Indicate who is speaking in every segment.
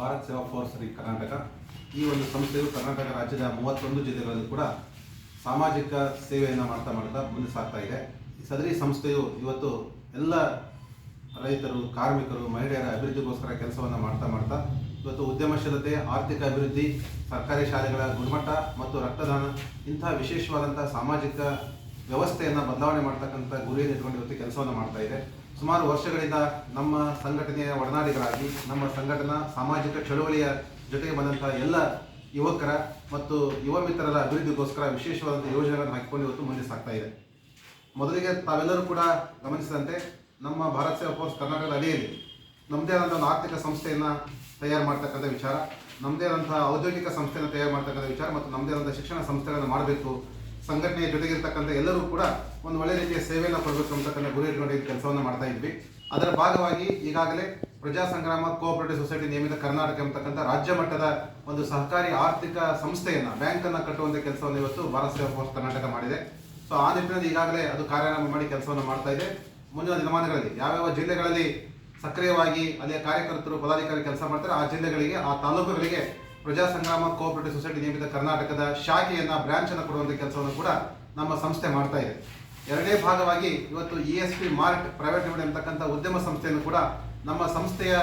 Speaker 1: ಭಾರತ್ ಸೇವಾ ಫೋರ್ಸ್ ಕರ್ನಾಟಕ. ಈ ಒಂದು ಸಂಸ್ಥೆಯು ಕರ್ನಾಟಕ ರಾಜ್ಯದ ಮೂವತ್ತೊಂದು ಜಿಲ್ಲೆಗಳಲ್ಲಿ ಕೂಡ ಸಾಮಾಜಿಕ ಸೇವೆಯನ್ನು ಮಾಡ್ತಾ ಮಾಡ್ತಾ ಮುಂದೆ ಸಾಗ್ತಾ ಇದೆ ಸದರಿ ಸಂಸ್ಥೆಯು ಇವತ್ತು ಎಲ್ಲ ರೈತರು, ಕಾರ್ಮಿಕರು, ಮಹಿಳೆಯರ ಅಭಿವೃದ್ಧಿಗೋಸ್ಕರ ಕೆಲಸವನ್ನು ಮಾಡ್ತಾ ಮಾಡ್ತಾ ಇವತ್ತು ಉದ್ಯಮಶೀಲತೆ, ಆರ್ಥಿಕ ಅಭಿವೃದ್ಧಿ, ಸರ್ಕಾರಿ ಶಾಲೆಗಳ ಗುಣಮಟ್ಟ ಮತ್ತು ರಕ್ತದಾನ ಇಂತಹ ವಿಶೇಷವಾದಂಥ ಸಾಮಾಜಿಕ ವ್ಯವಸ್ಥೆಯನ್ನು ಬದಲಾವಣೆ ಮಾಡ್ತಕ್ಕಂಥ ಗುರಿಯನ್ನು ಇಟ್ಕೊಂಡು ಇವತ್ತು ಕೆಲಸವನ್ನು ಮಾಡ್ತಾ ಇದೆ. ಸುಮಾರು ವರ್ಷಗಳಿಂದ ನಮ್ಮ ಸಂಘಟನೆಯ ಒಡನಾಡಿಗಳಾಗಿ, ನಮ್ಮ ಸಂಘಟನಾ ಸಾಮಾಜಿಕ ಚಳುವಳಿಯ ಜೊತೆಗೆ ಬಂದಂಥ ಎಲ್ಲ ಯುವಕರ ಮತ್ತು ಯುವ ಮಿತ್ರರ ಅಭಿವೃದ್ಧಿಗೋಸ್ಕರ ವಿಶೇಷವಾದಂಥ ಯೋಜನೆಗಳನ್ನು ಹಾಕಿಕೊಂಡು ಇವತ್ತು ಮುಂದೆ ಸಾಗ್ತಾ ಇದೆ. ಮೊದಲಿಗೆ ತಾವೆಲ್ಲರೂ ಕೂಡ ಗಮನಿಸಿದಂತೆ ನಮ್ಮ ಭಾರತ್ ಸೇವಾ ಫೋರ್ಸ್ ಕರ್ನಾಟಕದ ಅಡಿಯಲ್ಲಿ ನಮ್ಮದೇ ಆದಂಥ ಒಂದು ಆರ್ಥಿಕ ಸಂಸ್ಥೆಯನ್ನು ತಯಾರು ಮಾಡ್ತಕ್ಕಂಥ ವಿಚಾರ ನಮ್ಮದೇ ಆದಂಥ ಔದ್ಯೋಗಿಕ ಸಂಸ್ಥೆಯನ್ನು ತಯಾರು ಮಾಡ್ತಕ್ಕಂಥ ವಿಚಾರ ಮತ್ತು ನಮ್ಮದೇ ಆದಂಥ ಶಿಕ್ಷಣ ಸಂಸ್ಥೆಗಳನ್ನು ಮಾಡಬೇಕು ಸಂಘಟನೆಯ ಜೊತೆಗಿರ್ತಕ್ಕಂಥ ಎಲ್ಲರೂ ಕೂಡ ಒಂದು ಒಳ್ಳೆ ರೀತಿಯ ಸೇವೆಯನ್ನು ಕೊಡಬೇಕು ಗುರಿ ಇಟ್ಕೊಂಡು ಕೆಲಸವನ್ನು ಮಾಡ್ತಾ ಇದ್ವಿ. ಅದರ ಭಾಗವಾಗಿ ಈಗಾಗಲೇ ಪ್ರಜಾ ಸಂಗ್ರಾಮ ಕೋಆಪರೇಟಿವ್ ಸೊಸೈಟಿ ನಿಯಮಿತ ಕರ್ನಾಟಕ ಎಂಬತಕ್ಕಂಥ ರಾಜ್ಯ ಮಟ್ಟದ ಒಂದು ಸಹಕಾರಿ ಆರ್ಥಿಕ ಸಂಸ್ಥೆಯನ್ನು ಬ್ಯಾಂಕನ್ನು ಕಟ್ಟುವಂಥ ಕೆಲಸವನ್ನು ಇವತ್ತು ಭಾರತ ಸೇವಾ ಫೋರ್ಸ್ ಕರ್ನಾಟಕ ಮಾಡಿದೆ. ಸೊ ಆ ನಿಟ್ಟಿನಲ್ಲಿ ಈಗಾಗಲೇ ಅದು ಕಾರ್ಯಾರಂಭ ಮಾಡಿ ಕೆಲಸವನ್ನು ಮಾಡ್ತಾ ಇದೆ. ಮುಂದಿನ ದಿನಮಾನಗಳಲ್ಲಿ ಯಾವ್ಯಾವ ಜಿಲ್ಲೆಗಳಲ್ಲಿ ಸಕ್ರಿಯವಾಗಿ ಅಲ್ಲಿಯ ಕಾರ್ಯಕರ್ತರು, ಪದಾಧಿಕಾರಿ ಕೆಲಸ ಮಾಡ್ತಾರೆ, ಆ ಜಿಲ್ಲೆಗಳಿಗೆ, ಆ ತಾಲೂಕುಗಳಿಗೆ ಪ್ರಜಾ ಸಂಗ್ರಾಮ ಕೋಆಪರೇಟಿವ್ ಸೊಸೈಟಿ ನಿಯಮಿತ ಕರ್ನಾಟಕದ ಶಾಖೆಯನ್ನ ಬ್ರಾಂಚನ್ನು ಕೊಡುವಂಥ ಕೆಲಸವನ್ನು ಕೂಡ ನಮ್ಮ ಸಂಸ್ಥೆ ಮಾಡ್ತಾ ಇದೆ. ಎರಡನೇ ಭಾಗವಾಗಿ ಇವತ್ತು E S P mart private limited ಅಂತಕ್ಕಂಥ ಉದ್ಯಮ ಸಂಸ್ಥೆಯನ್ನು ಕೂಡ ನಮ್ಮ ಸಂಸ್ಥೆಯ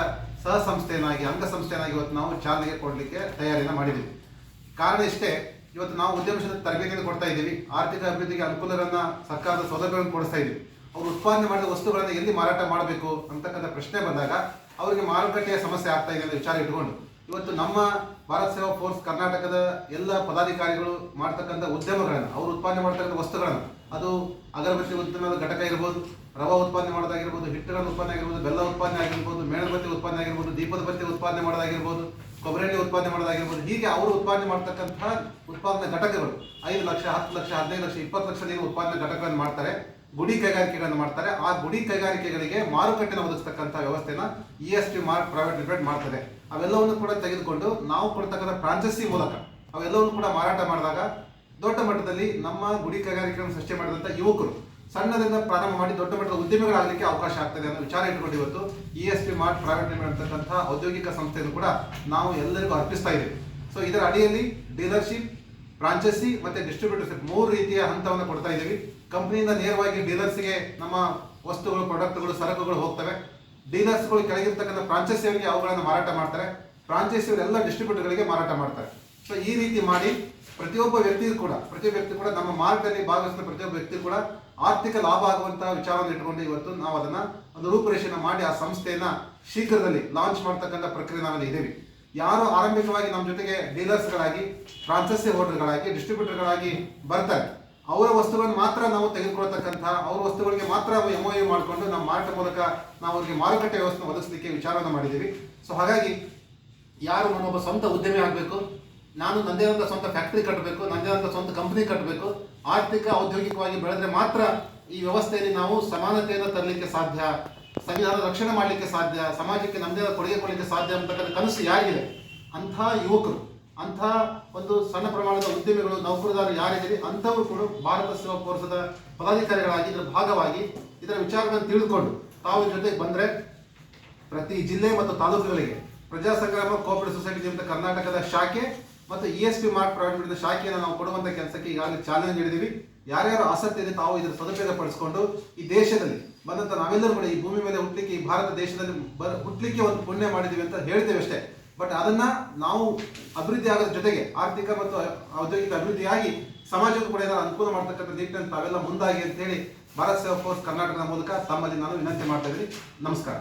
Speaker 1: ಸಹ ಸಂಸ್ಥೆಯನ್ನಾಗಿ ಅಂಗಸಂಸ್ಥೆಯನ್ನಾಗಿ ಇವತ್ತು ನಾವು ಚಾಲನೆಗೆ ಕೊಡಲಿಕ್ಕೆ ತಯಾರಿಯನ್ನು ಮಾಡಿದ್ದೀವಿ. ಕಾರಣ ಇಷ್ಟೇ, ಇವತ್ತು ನಾವು ಉದ್ಯಮಶೀಲ ತರಬೇತಿಯನ್ನು ಕೊಡ್ತಾ ಇದ್ದೀವಿ. ಆರ್ಥಿಕ ಅಭಿವೃದ್ಧಿಗೆ ಅನುಕೂಲಗಳನ್ನ ಸರ್ಕಾರದ ಸೌಲಭ್ಯಗಳನ್ನು ಕೊಡಿಸ್ತಾ ಇದ್ದೀವಿ. ಅವರು ಉತ್ಪಾದನೆ ಮಾಡಿದ ವಸ್ತುಗಳನ್ನು ಎಲ್ಲಿ ಮಾರಾಟ ಮಾಡಬೇಕು ಅಂತಕ್ಕಂಥ ಪ್ರಶ್ನೆ ಬಂದಾಗ, ಅವರಿಗೆ ಮಾರುಕಟ್ಟೆಯ ಸಮಸ್ಯೆ ಆಗ್ತಾ ಇದೆ ಅಂತ ವಿಚಾರ ಇಟ್ಕೊಂಡು ಇವತ್ತು ನಮ್ಮ ಭಾರತ್ ಸೇವಾ ಫೋರ್ಸ್ ಕರ್ನಾಟಕದ ಎಲ್ಲ ಪದಾಧಿಕಾರಿಗಳು ಮಾಡ್ತಕ್ಕಂಥ ಉದ್ಯಮಗಳನ್ನು, ಅವರು ಉತ್ಪಾದನೆ ಮಾಡ್ತಕ್ಕಂಥ ವಸ್ತುಗಳನ್ನು, ಅದು ಅಗರಬತ್ತಿ ಉತ್ಪನ್ನದ ಘಟಕ ಇರ್ಬೋದು ರವ ಉತ್ಪಾದನೆ ಮಾಡೋದಾಗಿರ್ಬೋದು, ಹಿಟ್ಟುಗಳ ಉತ್ಪಾದನೆ ಆಗಿರ್ಬೋದು, ಬೆಲ್ಲ ಉತ್ಪಾದನೆ ಆಗಿರ್ಬೋದು, ಮೇಣಬತ್ತಿ ಉತ್ಪಾದನೆ ಆಗಿರ್ಬೋದು, ದೀಪದ ಬತ್ತಿ ಉತ್ಪಾದನೆ ಮಾಡೋದಾಗಿರ್ಬೋದು, ಕೊಬ್ಬರಿ ಉತ್ಪಾದನೆ ಮಾಡೋದಾಗಿರ್ಬೋದು, ಹೀಗೆ ಅವರು ಉತ್ಪಾದನೆ ಮಾಡ್ತಕ್ಕಂಥ ಉತ್ಪಾದನಾ ಘಟಕಗಳು, ಐದು ಲಕ್ಷ, ಹತ್ತು ಲಕ್ಷ, ಹದಿನೈದು ಲಕ್ಷ, ಇಪ್ಪತ್ತು ಲಕ್ಷದ ಉತ್ಪಾದನಾ ಘಟಕಗಳನ್ನು ಮಾಡ್ತಾರೆ. ಗುಡಿ ಕೈಗಾರಿಕೆಗಳನ್ನು ಮಾಡ್ತಾರೆ. ಆ ಗುಡಿ ಕೈಗಾರಿಕೆಗಳಿಗೆ ಮಾರುಕಟ್ಟೆನ ಒದಗಿಸ್ತಕ್ಕಂಥ ವ್ಯವಸ್ಥೆನ E S T mark private limited ಮಾಡ್ತದೆ. ಅವೆಲ್ಲವನ್ನು ಕೂಡ ತೆಗೆದುಕೊಂಡು ನಾವು ಕೊಡ್ತಕ್ಕಂಥ ಫ್ರಾಂಚೈಸಿ ಮೂಲಕ ಅವೆಲ್ಲವನ್ನು ಕೂಡ ಮಾರಾಟ ಮಾಡಿದಾಗ ದೊಡ್ಡ ಮಟ್ಟದಲ್ಲಿ ನಮ್ಮ ಗುಡಿ ಕೈಗಾರಿಕೆಗಳನ್ನು ಸೃಷ್ಟಿ ಮಾಡಿದಂಥ ಯುವಕರು ಸಣ್ಣದಿಂದ ಪ್ರಾರಂಭ ಮಾಡಿ ದೊಡ್ಡ ಮಟ್ಟದ ಉದ್ಯಮಿಗಳಾಗಲಿಕ್ಕೆ ಅವಕಾಶ ಆಗ್ತದೆ ಅನ್ನೋ ವಿಚಾರ ಇಟ್ಕೊಂಡು ಇವತ್ತು E S T mart private limited ಔದ್ಯೋಗಿಕ ಸಂಸ್ಥೆಯನ್ನು ಕೂಡ ನಾವು ಎಲ್ಲರಿಗೂ ಅರ್ಪಿಸ್ತಾ ಇದ್ದೇವೆ. ಸೊ ಇದರ ಅಡಿಯಲ್ಲಿ ಡೀಲರ್ಶಿಪ್ ಫ್ರಾಂಚೈಸಿ ಮತ್ತೆ ಡಿಸ್ಟ್ರಿಬ್ಯೂಟರ್ಸ್ ಮೂರು ರೀತಿಯ ಹಂತವನ್ನು ಕೊಡ್ತಾ ಇದ್ದೀವಿ. ಕಂಪನಿಯಿಂದ ನೇರವಾಗಿ ಡೀಲರ್ಸ್ಗೆ ನಮ್ಮ ವಸ್ತುಗಳು ಪ್ರಾಡಕ್ಟ್ಗಳು ಸರಕುಗಳು ಹೋಗ್ತವೆ. ಡೀಲರ್ಸ್ಗಳು ಕೆಳಗಿರ್ತಕ್ಕಂಥ ಫ್ರಾಂಚೈಸಿಯವರಿಗೆ ಅವುಗಳನ್ನು ಮಾರಾಟ ಮಾಡ್ತಾರೆ. ಫ್ರಾಂಚೈಸಿಯವರು ಎಲ್ಲ ಡಿಸ್ಟ್ರಿಬ್ಯೂಟರ್ಗಳಿಗೆ ಮಾರಾಟ ಮಾಡ್ತಾರೆ. ಸೊ ಈ ರೀತಿ ಮಾಡಿ ಪ್ರತಿಯೊಬ್ಬ ವ್ಯಕ್ತಿಯು ಕೂಡ ಪ್ರತಿ ವ್ಯಕ್ತಿ ಕೂಡ ನಮ್ಮ ಮಾರ್ಗದಲ್ಲಿ ಭಾಗವಹಿಸಿದ ಪ್ರತಿಯೊಬ್ಬ ವ್ಯಕ್ತಿ ಕೂಡ ಆರ್ಥಿಕ ಲಾಭ ಆಗುವಂತಹ ವಿಚಾರವನ್ನು ಇಟ್ಕೊಂಡು ಇವತ್ತು ನಾವು ಅದನ್ನ ಒಂದು ರೂಪುರೇಷೆಯನ್ನು ಮಾಡಿ ಆ ಸಂಸ್ಥೆಯನ್ನು ಶೀಘ್ರದಲ್ಲಿ ಲಾಂಚ್ ಮಾಡ್ತಕ್ಕಂಥ ಪ್ರಕ್ರಿಯೆ ನಾವಲ್ಲಿ ಇದ್ದೀವಿ ಯಾರು ಆರಂಭಿಕವಾಗಿ ನಮ್ಮ ಜೊತೆಗೆ ಡೀಲರ್ಸ್ಗಳಾಗಿ ಫ್ರಾಂಚೈಸಿ ಹೋಲ್ಡರ್ಗಳಾಗಿ ಡಿಸ್ಟ್ರಿಬ್ಯೂಟರ್ಗಳಾಗಿ ಬರ್ತಾರೆ, ಅವರ ವಸ್ತುಗಳನ್ನು ಮಾತ್ರ ನಾವು ತೆಗೆದುಕೊಳ್ತಕ್ಕಂಥ ಅವ್ರ ವಸ್ತುಗಳಿಗೆ ಮಾತ್ರ ಎಂ ಯು ಮಾಡಿಕೊಂಡು ನಮ್ಮ ಮಾರಾಟ ಮೂಲಕ ನಾವು ಅವರಿಗೆ ಮಾರುಕಟ್ಟೆ ವ್ಯವಸ್ಥೆ ಒದಗಿಸಲಿಕ್ಕೆ ವಿಚಾರವನ್ನು ಮಾಡಿದ್ದೀವಿ. ಸೊ ಹಾಗಾಗಿ ಯಾರು ನನ್ನೊಬ್ಬ ಸ್ವಂತ ಉದ್ಯಮಿ ಆಗಬೇಕು, ನಾನು ನನ್ನದೇ ಆದ ಸ್ವಂತ ಫ್ಯಾಕ್ಟ್ರಿ ಕಟ್ಟಬೇಕು ನನ್ನದೇ ಆದ ಸ್ವಂತ ಕಂಪನಿ ಕಟ್ಟಬೇಕು, ಆರ್ಥಿಕ, ಔದ್ಯೋಗಿಕವಾಗಿ ಬೆಳೆದ್ರೆ ಮಾತ್ರ ಈ ವ್ಯವಸ್ಥೆಯಲ್ಲಿ ನಾವು ಸಮಾನತೆಯನ್ನು ತರಲಿಕ್ಕೆ ಸಾಧ್ಯ ಸಂವಿಧಾನ ರಕ್ಷಣೆ ಮಾಡಲಿಕ್ಕೆ ಸಾಧ್ಯ, ಸಮಾಜಕ್ಕೆ ನಮ್ಮದೇ ಕೊಡುಗೆ ಕೊಡಲಿಕ್ಕೆ ಸಾಧ್ಯ ಅಂತಕ್ಕಂಥ ಕನಸು ಯಾರಿಗಿದೆ? ಅಂಥ ಯುವಕರು, ಅಂಥ ಒಂದು ಸಣ್ಣ ಪ್ರಮಾಣದ ಉದ್ಯಮಿಗಳು ನೌಕರದಾರರು ಯಾರಿದ್ದೀರಿ ಅಂಥವರು ಕೂಡ ಭಾರತ ಸೇವಾ ಕೋರ್ಸದ ಪದಾಧಿಕಾರಿಗಳಾಗಿ ಇದರ ಭಾಗವಾಗಿ ಇದರ ವಿಚಾರಗಳನ್ನು ತಿಳಿದುಕೊಂಡು ತಾವು ಜೊತೆಗೆ ಬಂದರೆ ಪ್ರತಿ ಜಿಲ್ಲೆ ಮತ್ತು ತಾಲೂಕುಗಳಿಗೆ ಪ್ರಜಾ ಸಂಗ್ರಾಮ ಸೊಸೈಟಿ ಅಂತ ಕರ್ನಾಟಕದ ಶಾಖೆ ಮತ್ತು E S P mart private ಶಾಖೆಯನ್ನು ನಾವು ಕೊಡುವಂಥ ಕೆಲಸಕ್ಕೆ ಈಗಾಗಲೇ ಚಾಲನೆ ನೀಡಿದ್ದೀವಿ. ಯಾರ್ಯಾರು ಆಸಕ್ತಿ ಇದೆ ತಾವು ಇದರ ಸದುಪಯೋಗ ಪಡಿಸ್ಕೊಂಡು ಈ ದೇಶದಲ್ಲಿ ಬಂದಂತ ನಾವೆಲ್ಲರೂ ಕೂಡ ಈ ಭೂಮಿ ಮೇಲೆ ಹುಟ್ಟಲಿಕ್ಕೆ ಈ ಭಾರತ ದೇಶದಲ್ಲಿ ಬ ಹುಟ್ಟಲಿಕ್ಕೆ ಒಂದು ಪುಣ್ಯ ಮಾಡಿದ್ದೀವಿ ಅಂತ ಹೇಳ್ತೇವೆ ಅಷ್ಟೇ. ಬಟ್ ಅದನ್ನ ನಾವು ಅಭಿವೃದ್ಧಿ ಆಗೋದ್ರ ಜೊತೆಗೆ ಆರ್ಥಿಕ ಮತ್ತು ಔದ್ಯೋಗಿಕ ಅಭಿವೃದ್ಧಿಯಾಗಿ ಸಮಾಜಕ್ಕೂ ಕೂಡ ಏನಾದ್ರು ಅನುಕೂಲ ಮಾಡ್ತಕ್ಕಂಥ ನಿಟ್ಟಿನಲ್ಲಿ ತಾವೆಲ್ಲ ಮುಂದಾಗಿ ಅಂತ ಹೇಳಿ ಭಾರತ್ ಸೇವಾ ಫೋರ್ಸ್ ಕರ್ನಾಟಕದ ಮೂಲಕ ತಮ್ಮಲ್ಲಿ ನಾನು ವಿನಂತಿ ಮಾಡ್ತಾ ಇದ್ದೀನಿ. ನಮಸ್ಕಾರ.